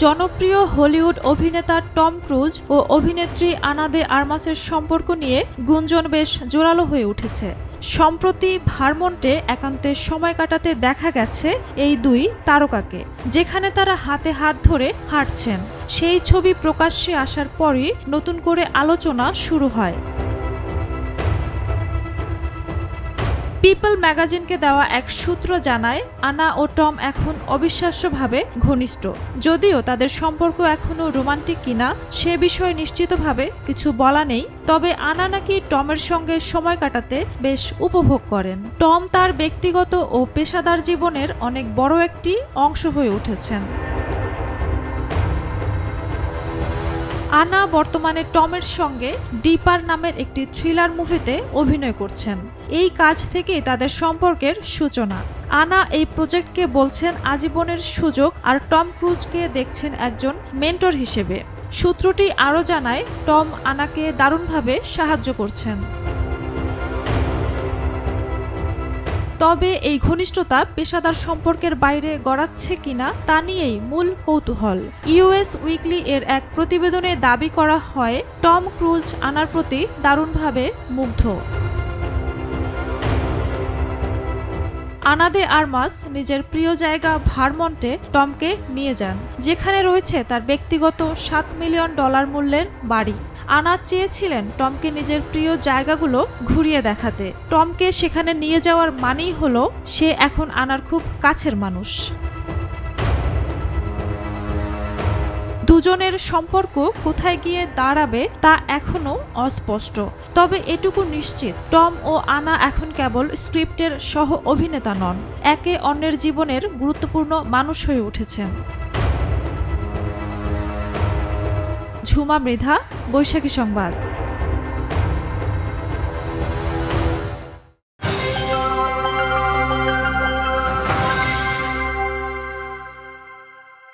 জনপ্রিয় হলিউড অভিনেতা Tom cruise ও অভিনেত্রী আনাদে আরমাসের সম্পর্ক নিয়ে গুঞ্জন বেশ জোরালো হয়ে উঠেছে। সম্প্রতি ভারমন্টে একান্তে সময় কাটাতে দেখা গেছে এই দুই তারকাকে, যেখানে তারা হাতে হাত ধরে হাঁটছেন। সেই ছবি প্রকাশ্যে আসার পরই নতুন করে আলোচনা শুরু হয়। পিপল ম্যাগাজিনকে দেওয়া এক সূত্র জানায়, আনা ও টম এখন অবিশ্বাস্যভাবে ঘনিষ্ঠ। যদিও তাদের সম্পর্ক এখনও রোমান্টিক কিনা, সে বিষয়ে নিশ্চিতভাবে কিছু বলা নেই, তবে আনা নাকি টমের সঙ্গে সময় কাটাতে বেশ উপভোগ করেন। টম তার ব্যক্তিগত ও পেশাদার জীবনের অনেক বড় একটি অংশ হয়ে উঠেছেন। আনা বর্তমানে টমের সঙ্গে ডিপার নামের একটি থ্রিলার মুভিতে অভিনয় করছেন। এই কাজ থেকেই তাদের সম্পর্কের সূচনা। আনা এই প্রজেক্টকে বলছেন আজীবনের সুযোগ আর টম ক্রুজকে দেখছেন একজন মেন্টর হিসেবে। সূত্রটি আরও জানায়, টম আনাকে দারুণভাবে সাহায্য করছেন। তবে এই ঘনিষ্ঠতা পেশাদার সম্পর্কের বাইরে গড়াচ্ছে কিনা তা নিয়েই মূল কৌতূহল। ইউএস উইকলি এর এক প্রতিবেদনে দাবি করা হয়, টম ক্রুজ আনার প্রতি দারুণভাবে মুগ্ধ। আনাদে আরমাস নিজের প্রিয় জায়গা ভারমন্টে টমকে নিয়ে যান, যেখানে রয়েছে তার ব্যক্তিগত সাত মিলিয়ন ডলার মূল্যের বাড়ি। আনা চেয়েছিলেন টমকে নিজের প্রিয় জায়গাগুলো ঘুরিয়ে দেখাতে। টমকে সেখানে নিয়ে যাওয়ার মানেই হলো, সে এখন আনার খুব কাছের মানুষ। দুজনের সম্পর্ক কোথায় গিয়ে দাঁড়াবে তা এখনও অস্পষ্ট। তবে এটুকু নিশ্চিত, টম ও আনা এখন কেবল স্ক্রিপ্টের সহ অভিনেতা নন, একে অন্যের জীবনের গুরুত্বপূর্ণ মানুষ হয়ে উঠেছেন। ঝুমা মৃধা, বৈশাখী সংবাদ।